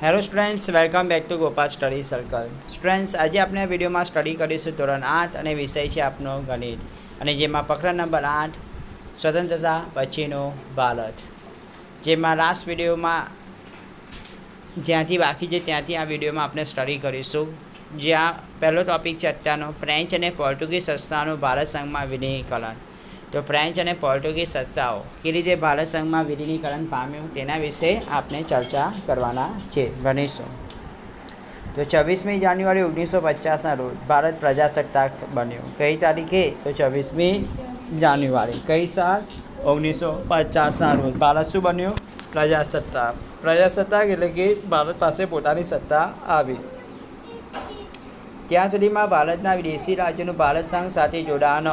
Hello students welcome back to Gopal study circle students આજે આપણે આ વિડીયોમાં સ્ટડી કરીશું ધોરણ આઠ અને વિષય છે આપનો ગણિત. અને જેમાં પ્રકરણ નંબર આઠ, સ્વતંત્રતા, પછીનો ભારત જેમાં લાસ્ટ વિડીયોમાં જ્યાંથી બાકી છે ત્યાંથી આ વિડીયોમાં આપણે સ્ટડી કરીશું. જ્યાં પહેલો ટોપિક છે અત્યારનો ફ્રેન્ચ અને પોર્ટુગીઝ સંસ્થાનું ભારત સંઘમાં વિલીનીકરણ. તો ફ્રેન્ચ અને પોર્ટુગીઝ સત્તાઓ કે રીતે ભારત સંઘમાં વિલીનીકરણ પામ્યું તેના વિશે આપણે ચર્ચા કરવાના છે ગણીશું તો છવ્વીસમી જાન્યુઆરી ઓગણીસો પચાસના રોજ ભારત પ્રજાસત્તાક બન્યું. કઈ તારીખે? તો છવ્વીસમી જાન્યુઆરી. કઈ સાલ? ઓગણીસો પચાસના રોજ. ભારત શું બન્યું? પ્રજાસત્તાક. પ્રજાસત્તાક એટલે કે ભારત પાસે પોતાની સત્તા આવી. ત્યાં સુધીમાં ભારતના વિદેશી રાજ્યોનું ભારત સંઘ સાથે જોડાણ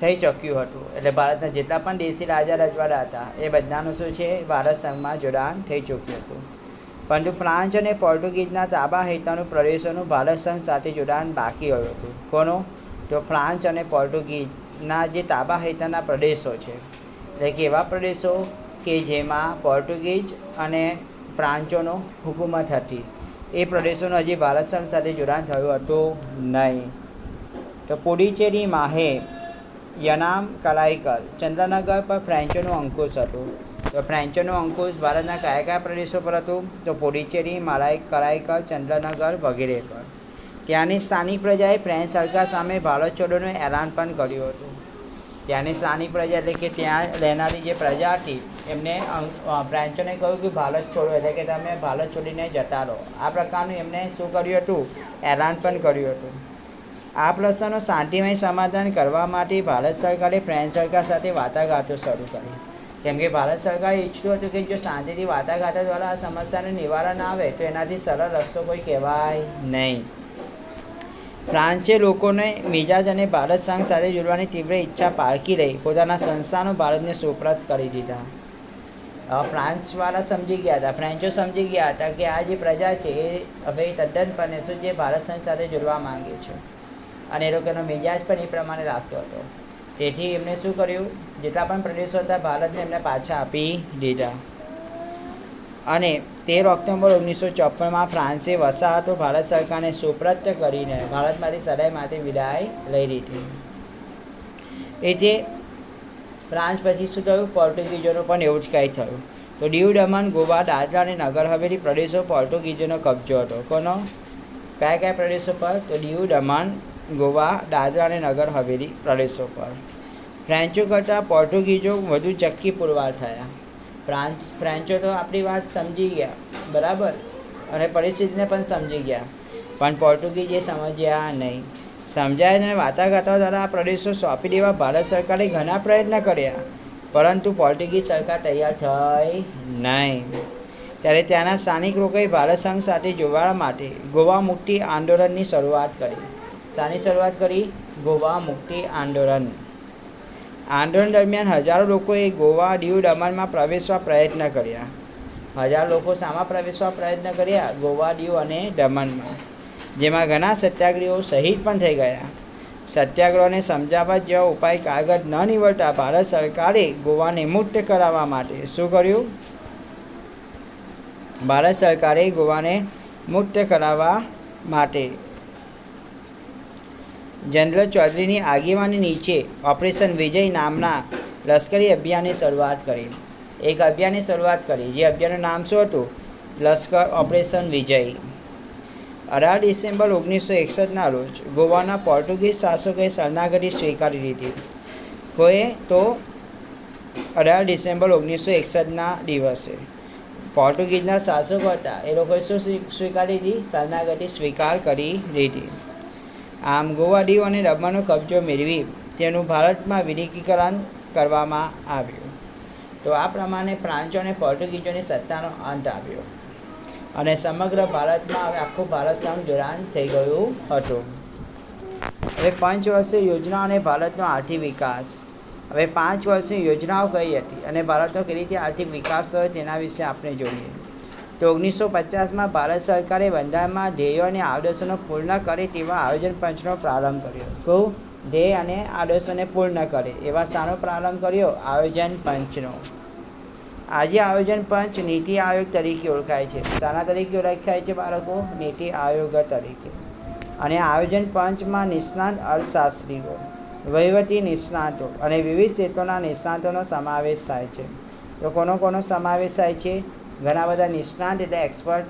થઈ ચૂક્યું હતું. એટલે ભારતના જેટલા પણ દેશી રાજા રજવાડા હતા, એ બધાનું શું છે, ભારત સંઘમાં જોડાણ થઈ ચૂક્યું હતું. પરંતુ ફ્રાન્સ અને પોર્ટુગીઝના તાબા હેઠળનું પ્રદેશોનું ભારત સંઘ સાથે જોડાણ બાકી રહ્યું હતું. કોનું? તો ફ્રાન્સ અને પોર્ટુગીઝના જે તાબા હેઠળના પ્રદેશો છે. એટલે કે એવા પ્રદેશો કે જેમાં પોર્ટુગીઝ અને ફ્રાન્ચોનો હુકુમત હતી. એ પ્રદેશોનું હજી ભારત સંઘ સાથે જોડાણ થયું હતું નહીં. તો પુડુચેરી માહે યનામ કલાઈકર ચંદ્રનગર પર ફ્રેન્ચોનું અંકુશ હતું. તો ફ્રેન્ચોનું અંકુશ ભારતના કયા કયા પ્રદેશો પર હતું? તો પુડુચેરી, માલાઈ કલાઈકર ચંદ્રનગર વગેરે પર. ત્યાંની સ્થાનિક પ્રજાએ ફ્રેન્ચ સરકાર સામે ભારત છોડોનું એલાન પણ કર્યું હતું. ત્યાંની સ્થાનિક પ્રજા એટલે કે ત્યાં રહેનારી જે પ્રજા હતી, એમને ફ્રેન્ચોને કહ્યું કે ભારત છોડો એટલે કે તમે ભારત છોડીને જતા રહો. આ પ્રકારનું એમને શું કર્યું હતું? એલાન પણ કર્યું હતું. આ પ્રશ્નનું શાંતિમય સમાધાન કરવા માટે ભારત સરકારે ફ્રેન્ચ સરકાર સાથે વાટાઘાટો શરૂ કરી. કેમ કે ભારત સરકારે ઈચ્છતું હતું કે જો શાંતિથી વાટાઘાટો દ્વારા આ સમસ્યાનું નિવારણ આવે, તો એનાથી સરળ રસ્તો કોઈ કહેવાય નહીં. ફ્રાન્સે લોકોને મિજાજ અને ભારત સંઘ સાથે જોડવાની તીવ્ર ઈચ્છા પારખી રહી. પોતાના સંસ્થાનો ભારતને સુપ્રત કરી દીધા. ફ્રાન્સવાળા સમજી ગયા હતા. ફ્રેન્ચો સમજી ગયા હતા કે આ જે પ્રજા છે, એ હવે તદ્દનપણે શું જે ભારત સંઘ સાથે જોડવા માંગે છે. અને એ લોકોનો મિજાજ પણ એ પ્રમાણે રાખતો હતો. તેથી એમણે શું કર્યું? જેટલા પણ પ્રદેશો હતા, ભારતને એમને પાછા આપી દીધા. અને તેર ઓક્ટોબર ઓગણીસો ચોપનમાં ફ્રાન્સે વસાહતો ભારત સરકારને સુપ્રત કરીને ભારતમાંથી સદાયમાંથી વિદાય લઈ લીધી એથી ફ્રાન્સ પછી શું થયું? પોર્ટુગીઝોનું પણ એવું જ કંઈ થયું. તો દીવ દમણ, ગોવા, દાદરા અને નગર હવેલી પ્રદેશો પોર્ટુગીઝોનો કબજો હતો. કોનો? કયા કયા પ્રદેશો પર? તો દીવ દમણ ગોવા, દાદરા અને નગર હવેલી પ્રદેશો પર. ફ્રેન્ચો કરતાં પોર્ટુગીઝો વધુ ચક્કી પુરવાર થયા. ફ્રાન્સ, ફ્રેન્ચો તો આપણી વાત સમજી ગયા, બરાબર? અને પરિસ્થિતિને પણ સમજી ગયા. પણ પોર્ટુગીઝ એ સમજ્યા નહીં. સમજાય અને વાટાઘાટો દ્વારા આ પ્રદેશો સોંપી દેવા ભારત સરકારે ઘણા પ્રયત્ન કર્યા, પરંતુ પોર્ટુગીઝ સરકાર તૈયાર થઈ નહીં. ત્યારે ત્યાંના સ્થાનિક લોકોએ ભારત સંઘ સાથે જોડાવા માટે ગોવા મુક્તિ આંદોલનની શરૂઆત કરી. શાની શરૂઆત કરી ગોવા મુક્તિ આંદોલન. આંદોલન દરમિયાન હજારો લોકોએ ગોવા દીવ દમણમાં પ્રવેશવા પ્રયત્ન કર્યા. હજાર લોકો શામાં પ્રવેશવા પ્રયત્ન કર્યા ગોવા દીવ અને દમણમાં, જેમાં ઘણા સત્યાગ્રહીઓ શહીદ પણ થઈ ગયા. સત્યાગ્રહોને સમજાવવા જેવા ઉપાય કાગળ ન નીવડતા ભારત સરકારે ગોવાને મુક્ત કરાવવા માટે શું કર્યું? ભારત સરકારે ગોવાને મુક્ત કરાવવા માટે જનરલ ચૌધરીની આગેવાની નીચે ઓપરેશન વિજય નામના લશ્કરી અભિયાનની શરૂઆત કરી. એક અભિયાનની શરૂઆત કરી. જે અભિયાનનું નામ શું હતું? લશ્કર ઓપરેશન વિજય. અઢાર ડિસેમ્બર ઓગણીસો એકસઠના રોજ ગોવાના પોર્ટુગીઝ શાસકોએ શરણાગતિ સ્વીકારી લીધી. કોએ તો અઢાર ડિસેમ્બર ઓગણીસો એકસઠના દિવસે પોર્ટુગીઝના શાસકો હતા. એ લોકોએ શું સ્વીકારી લીધી? શરણાગતિ સ્વીકાર કરી લીધી. આમ ગોવાડીઓ અને રમણનો કબજો મેળવી તેનું ભારતમાં વિલીનીકરણ કરવામાં આવ્યું. તો આ પ્રમાણે ફ્રાન્ચો અને પોર્ટુગીઝોની સત્તાનો અંત આવ્યો. અને સમગ્ર ભારતમાં હવે આખું ભારત સંઘ જોડાણ થઈ ગયું હતું. હવે પાંચ વર્ષીય યોજના અને ભારતનો આર્થિક વિકાસ. હવે પાંચ વર્ષની યોજનાઓ કઈ હતી અને ભારતનો કેવી રીતે આર્થિક વિકાસ થયો તેના વિશે આપણે જોઈએ. તો ઓગણીસો પચાસમાં ભારત સરકારે બંધારણમાં ધ્યેયો અને આદર્શોનો પૂર્ણ કરે તેવા આયોજન પંચનો પ્રારંભ કર્યો. કહું ધ્યેય અને આદર્શોને પૂર્ણ કરે એવા શાનો પ્રારંભ કર્યો આયોજન પંચનો. આજે આયોજન પંચ નીતિ આયોગ તરીકે ઓળખાય છે. શાના તરીકે ઓળખાય છે બાળકો? નીતિ આયોગ તરીકે. અને આયોજન પંચમાં નિષ્ણાંત અર્થશાસ્ત્રીઓ, વહીવટી નિષ્ણાતો અને વિવિધ ક્ષેત્રોના નિષ્ણાતોનો સમાવેશ થાય છે. તો કોનો કોનો સમાવેશ થાય છે? ઘણા બધા નિષ્ણાંત એટલે એક્સપર્ટ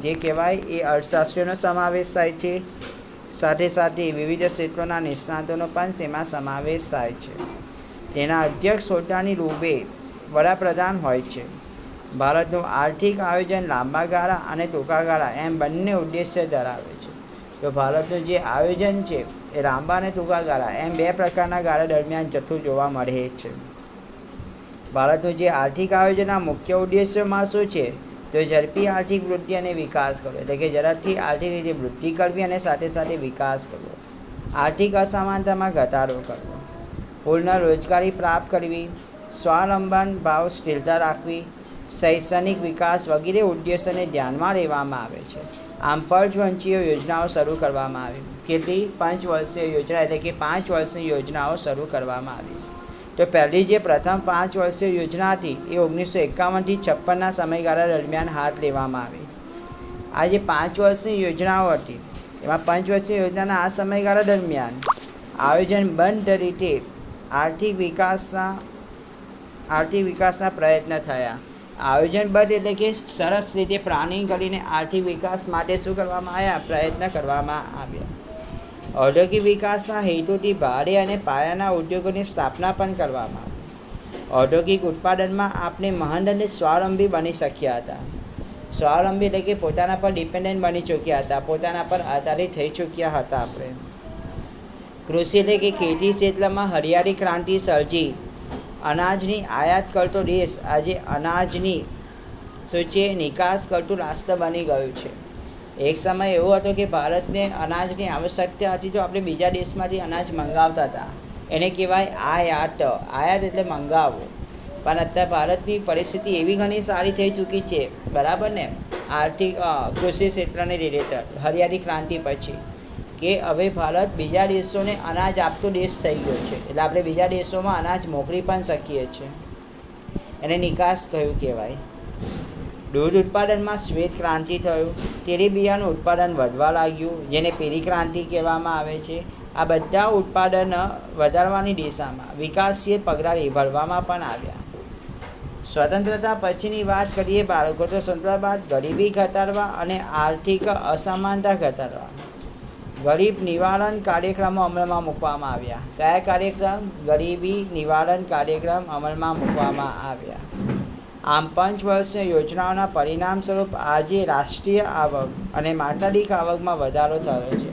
જે કહેવાય એ અર્થશાસ્ત્રીઓનો સમાવેશ થાય છે. સાથે સાથે વિવિધ ક્ષેત્રોના નિષ્ણાતોનો પણ તેમાં સમાવેશ થાય છે. તેના અધ્યક્ષ હોદ્દાની રૂપે વડાપ્રધાન હોય છે. ભારતનું આર્થિક આયોજન લાંબા ગાળા અને ટૂંકા ગાળા એમ બંને ઉદ્દેશ્ય ધરાવે છે. તો ભારતનું જે આયોજન છે એ લાંબા અને ટૂંકા ગાળા એમ બે પ્રકારના ગાળા દરમિયાન જથ્થું જોવા મળે છે. ભારતનું જે આર્થિક આયોજનના મુખ્ય ઉદ્દેશ્યોમાં શું છે? તો ઝડપી આર્થિક વૃદ્ધિ અને વિકાસ કરવો. એટલે કે ઝડપથી આર્થિક રીતે વૃદ્ધિ કરવી અને સાથે સાથે વિકાસ કરવો. આર્થિક અસમાનતામાં ઘટાડો કરવો. પૂર્ણ રોજગારી પ્રાપ્ત કરવી. સ્વાવલંબન ભાવ સ્થિરતા રાખવી. શૈક્ષણિક વિકાસ વગેરે ઉદ્દેશોને ધ્યાનમાં લેવામાં આવે છે. આમ પંચવંશીય યોજનાઓ શરૂ કરવામાં આવી. કેટલી? પંચવર્ષીય યોજના એટલે કે પાંચ વર્ષની યોજનાઓ શરૂ કરવામાં આવી. તો પહેલી જે પ્રથમ પાંચ વર્ષીય યોજના હતી, એ ઓગણીસો એકાવનથી છપ્પનના સમયગાળા દરમિયાન હાથ લેવામાં આવી. આ જે પાંચ વર્ષની યોજનાઓ હતી, એમાં પાંચ વર્ષની યોજનાના આ સમયગાળા દરમિયાન આયોજનબદ્ધ રીતે આર્થિક વિકાસના આર્થિક વિકાસના પ્રયત્ન થયા. આયોજનબદ્ધ એટલે કે સરસ રીતે પ્લાનિંગ કરીને આર્થિક વિકાસ માટે શું કરવામાં આવ્યા? પ્રયત્ન કરવામાં આવ્યા. ઔદ્યોગિક વિકાસના હેતુથી ભારે અને પાયાના ઉદ્યોગોની સ્થાપના પણ કરવામાં ઔદ્યોગિક ઉત્પાદનમાં આપણે મહાન અને સ્વાવલંબી બની શક્યા હતા. સ્વાવલંબી એટલે કે પોતાના પર ડિપેન્ડન્ટ બની ચૂક્યા હતા. પોતાના પર આધારિત થઈ ચૂક્યા હતા આપણે. કૃષિ એટલે કે ખેતી ક્ષેત્રમાં હરિયાળી ક્રાંતિ સર્જી. અનાજની આયાત કરતો દેશ આજે અનાજની છે નિકાસ કરતું રાષ્ટ્ર બની ગયું છે. એક સમય એવો હતો કે ભારતને અનાજની આવશ્યકતા હતી તો આપણે બીજા દેશમાંથી અનાજ મંગાવતા હતા. એને કહેવાય આયાત. આયાત એટલે મંગાવવું પણ અત્યારે ભારતની પરિસ્થિતિ એવી ઘણી સારી થઈ ચૂકી છે. બરાબર ને? આર્થિક કૃષિ ક્ષેત્રને રિલેટેડ હરિયાળી ક્રાંતિ પછી. કે હવે ભારત બીજા દેશોને અનાજ આપતો દેશ થઈ ગયો છે. એટલે આપણે બીજા દેશોમાં અનાજ મોકલી પણ શકીએ છીએ. એને નિકાસ કયું કહેવાય? દૂધ ઉત્પાદનમાં શ્વેત ક્રાંતિ થયું તેલીબિયાનું ઉત્પાદન વધવા લાગ્યું, જેને પેરી ક્રાંતિ કહેવામાં આવે છે. આ બધા ઉત્પાદન વધારવાની દિશામાં વિકાસશીલ પગલાં નિભાવવામાં પણ આવ્યા. સ્વતંત્રતા પછીની વાત કરીએ, બાળકો તો સ્વતંત્રતા બાદ ગરીબી ઘટાડવા અને આર્થિક અસમાનતા ઘટાડવા. ગરીબ નિવારણ કાર્યક્રમો અમલમાં મૂકવામાં આવ્યા. કયા કાર્યક્રમ? ગરીબી નિવારણ કાર્યક્રમ અમલમાં મૂકવામાં આવ્યા. આમ પંચવર્ષીય યોજનાઓના પરિણામ સ્વરૂપ આજે રાષ્ટ્રીય આવક અને માથાદીઠ આવકમાં વધારો થયો છે.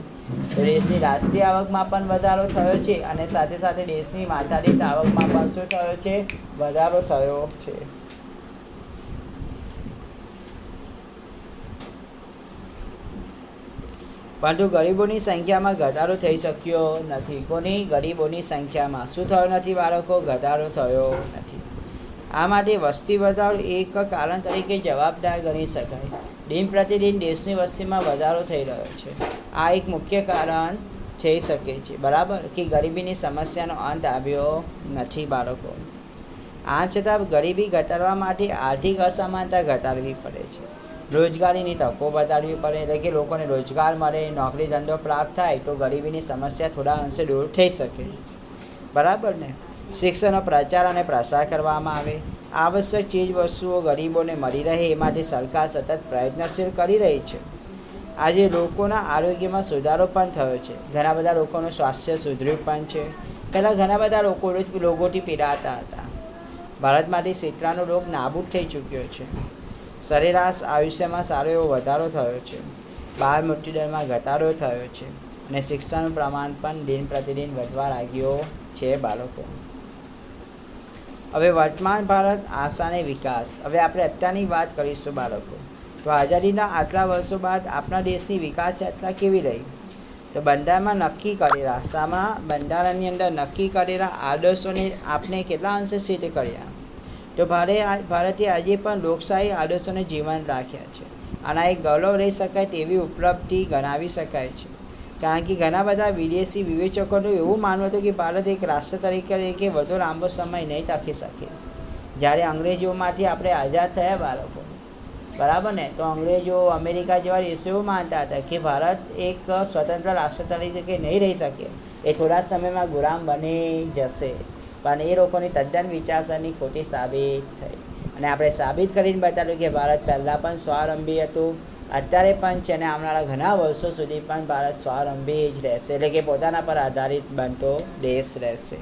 દેશની રાષ્ટ્રીય આવકમાં પણ વધારો થયો છે અને સાથે સાથે દેશની માથાદીઠ આવકમાં પણ શું થયો છે? વધારો થયો છે. પરંતુ ગરીબોની સંખ્યામાં ઘટાડો થઈ શક્યો નથી. કોની ગરીબોની સંખ્યામાં? શું થયો નથી બાળકો? ઘટાડો થયો નથી. આ માટે વસ્તી વધારો એક કારણ તરીકે જવાબદાર ગણી શકાય. દિન પ્રતિદિન દેશની વસ્તીમાં વધારો થઈ રહ્યો છે. આ એક મુખ્ય કારણ થઈ શકે છે. બરાબર? કે ગરીબીની સમસ્યાનો અંત આવ્યો નથી બાળકો. આમ છતાં ગરીબી ઘટાડવા માટે આર્થિક અસમાનતા ઘટાડવી પડે છે. રોજગારીની તકો વધારવી પડે, એટલે કે લોકોને રોજગાર મળે, નોકરી ધંધો પ્રાપ્ત થાય, તો ગરીબીની સમસ્યા થોડા અંશે દૂર થઈ શકે. બરાબર ને? શિક્ષણનો પ્રચાર અને પ્રસાર કરવામાં આવે. આવશ્યક ચીજ વસ્તુઓ ગરીબોને મળી રહે એ માટે સરકાર સતત પ્રયત્નશીલ કરી રહી છે. આજે લોકોના આરોગ્યમાં સુધારો પણ થયો છે. ઘણા બધા લોકોનું સ્વાસ્થ્ય સુધર્યું પણ છે. પહેલાં ઘણા બધા લોકો રોગોથી પીડાતા હતા. ભારતમાંથી શેતરાનો રોગ નાબૂદ થઈ ચૂક્યો છે. સરેરાશ આયુષ્યમાં સારો એવો વધારો થયો છે. બાળ મૃત્યુદરમાં ઘટાડો થયો છે. અને શિક્ષણનું પ્રમાણ પણ દિન પ્રતિદિન વધવા લાગ્યો છે બાળકો. હવે વર્તમાન ભારત આશા અને વિકાસ. હવે આપણે અત્યારની વાત કરીશું બાળકો. તો આઝાદીના આટલા વર્ષો બાદ આપણા દેશની વિકાસ યાત્રા કેવી રહી? તો બંધારણમાં નક્કી કરેલા સામા બંધારણની અંદર નક્કી કરેલા આદર્શોને આપણે કેટલા અંશે સિદ્ધ કર્યા? તો ભારે ભારતે આજે પણ લોકશાહી આદર્શોને જીવંત રાખ્યા છે. આના એક ગૌરવ રહી શકાય તેવી ઉપલબ્ધિ ગણાવી શકાય છે. કારણ કે ઘણા બધા વિદેશી વિવેચકોનું એવું માનવું હતું કે ભારત એક રાષ્ટ્ર તરીકે તરીકે વધુ લાંબો સમય નહીં ટકી શકે. જ્યારે અંગ્રેજોમાંથી આપણે આઝાદ થયા બાળકો. બરાબર ને? તો અંગ્રેજો અમેરિકા જેવા દેશો એવું માનતા હતા કે ભારત એક સ્વતંત્ર રાષ્ટ્ર તરીકે નહીં રહી શકે. એ થોડા સમયમાં ગુલામ બની જશે. પણ એ લોકોની તદ્દન વિચારસરણી ખોટી સાબિત થઈ. અને આપણે સાબિત કરીને બતાવ્યું કે ભારત પહેલાં પણ સ્વાવલંબી હતું. અત્યારે પણ છે અને આવનારા ઘણા વર્ષો સુધી પણ ભારત સ્વાવલંબી જ રહેશે. એટલે કે પોતાના પર આધારિત બનતો દેશ રહેશે.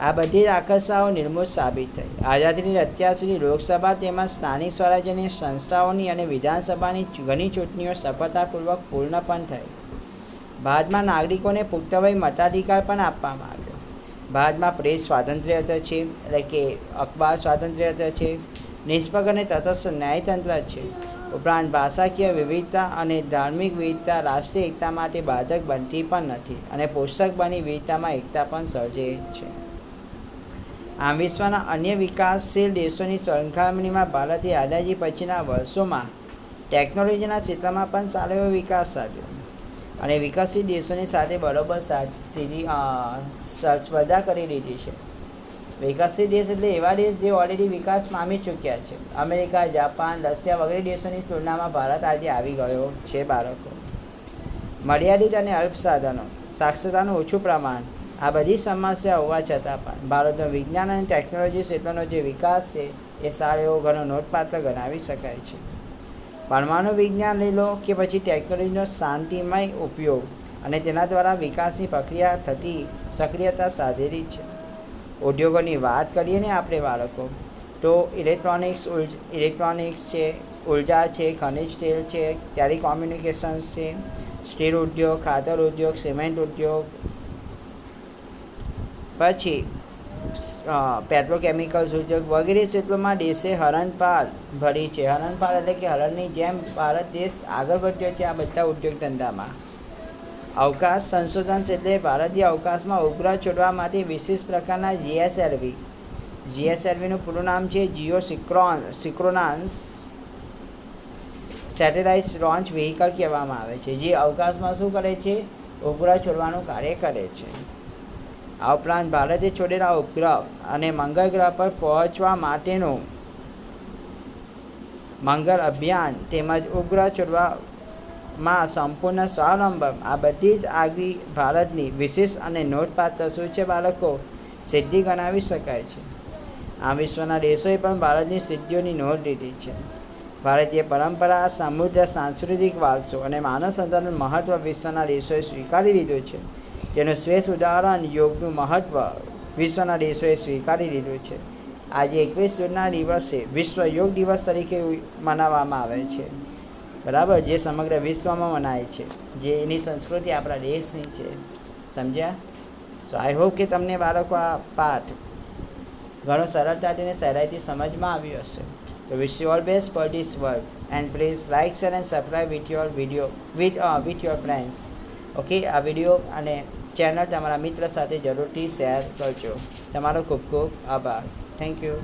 આ બધી આકર્ષાઓ નિર્મૂળ સાબિત થઈ. આઝાદીની અત્યાર સુધી લોકસભા તેમાં સ્થાનિક સ્વરાજ્યની સંસ્થાઓની અને વિધાનસભાની ઘણી ચૂંટણીઓ સફળતાપૂર્વક પૂર્ણ પણ થઈ. ભારતમાં નાગરિકોને પુખ્તવય મતાધિકાર પણ આપવામાં આવ્યો. ભારતમાં પ્રેસ સ્વાતંત્ર્ય છે એટલે કે અખબાર સ્વાતંત્ર્ય છે નિષ્પક્ષ અને તટસ્થ ન્યાયતંત્ર છે. ઉપરાંત ભાષાકીય વિવિધતા અને ધાર્મિક વિવિધતા રાષ્ટ્રીય એકતા માટે બાધક બનતી પણ નથી અને પોષક બની વિવિધતામાં એકતા પણ સર્જે છે. આમ વિશ્વના અન્ય વિકાસશીલ દેશોની સરખામણીમાં ભારતે આઝાદી પછીના વર્ષોમાં ટેકનોલોજીના ક્ષેત્રમાં પણ સારો એવો વિકાસ સાધ્યો. અને વિકસિત દેશોની સાથે બરોબર સીધી સ્પર્ધા કરી લીધી છે. વિકસિત દેશ એટલે એવા દેશ જે ઓલરેડી વિકાસ પામી ચૂક્યા છે. અમેરિકા, જાપાન, રશિયા વગેરે દેશોની તુલનામાં ભારત આજે આવી ગયો છે બાળકો. મર્યાદિત અને અલ્પ સાધનો, સાક્ષરતાનું ઓછું પ્રમાણ, આ બધી સમસ્યા હોવા છતાં પણ ભારતનો વિજ્ઞાન અને ટેકનોલોજી ક્ષેત્રનો જે વિકાસ છે એ સારો એવો ઘણો નોંધપાત્ર ગણાવી શકાય છે. પરમાણુ વિજ્ઞાન લઈ લો કે પછી ટેકનોલોજીનો શાંતિમય ઉપયોગ અને તેના દ્વારા વિકાસની પ્રક્રિયા થતી સક્રિયતા સાધેલી છે. ઉદ્યોગોની વાત કરીએ ને આપણે બાળકો, તો ઇલેક્ટ્રોનિક્સ ઇલેક્ટ્રોનિક્સ છે, ઊર્જા છે, ખનિજ તેલ છે ટેલિકોમ્યુનિકેશન્સ છે, સ્ટીલ ઉદ્યોગ, ખાતર ઉદ્યોગ, સિમેન્ટ ઉદ્યોગ, પછી પેટ્રોકેમિકલ્સ ઉદ્યોગ વગેરે ક્ષેત્રોમાં દેશે હરણપાળ ભરી છે. હરણપાળ એટલે કે હરણની જેમ ભારત દેશ આગળ વધ્યો છે આ બધા ઉદ્યોગ ધંધામાં. અવકાશ સંશોધન ક્ષેત્રે ભારતીય અવકાશમાં ઉપગ્રહ છોડવા માટે વિશેષ પ્રકારના જીએસએલવી જીએસએલવીનું પૂરું નામ છે geosynchronous synchronous satellite launch vehicle કહેવામાં આવે છે, જે અવકાશમાં શું કરે છે? ઉપગ્રહ છોડવાનું કાર્ય કરે છે. આ ઉપરાંત ભારતે છોડેલા ઉપગ્રહ અને મંગળ ગ્રહ પર પહોંચવા માટેનું મંગળ અભિયાન તેમજ ઉપગ્રહ છોડવામાં સંપૂર્ણ સ્વાવલંબન. આ બધી જ આગવી ભારતની વિશેષ અને નોંધપાત્ર શું છે બાળકો? સિદ્ધિ ગણાવી શકાય છે. આ વિશ્વના દેશોએ પણ ભારતની સિદ્ધિઓની નોંધ લીધી છે. ભારતીય પરંપરા સમૃદ્ધ સાંસ્કૃતિક વારસો અને માનવ સંસાધન મહત્વ વિશ્વના દેશોએ સ્વીકારી લીધું છે. તેનું શ્રેષ્ઠ ઉદાહરણ યોગનું મહત્વ વિશ્વના દેશોએ સ્વીકારી લીધું છે. આજે એકવીસ જૂનના દિવસે વિશ્વ યોગ દિવસ તરીકે મનાવવામાં આવે છે. બરાબર? જે સમગ્ર વિશ્વમાં મનાય છે. જે એની સંસ્કૃતિ આપણા દેશની છે. સમજ્યા? સો આઈ હોપ કે તમને બાળકો આ પાઠ ઘણો સરળતાથી અને સહેલાઈથી સમજમાં આવ્યો હશે. તો wish you all best for this work and please like share and subscribe with your video with with your friends okay આ વીડિયો અને ચેનલ તમારા મિત્ર સાથે જરૂરથી શેર કરજો. તમારો ખૂબ ખૂબ આભાર. Thank you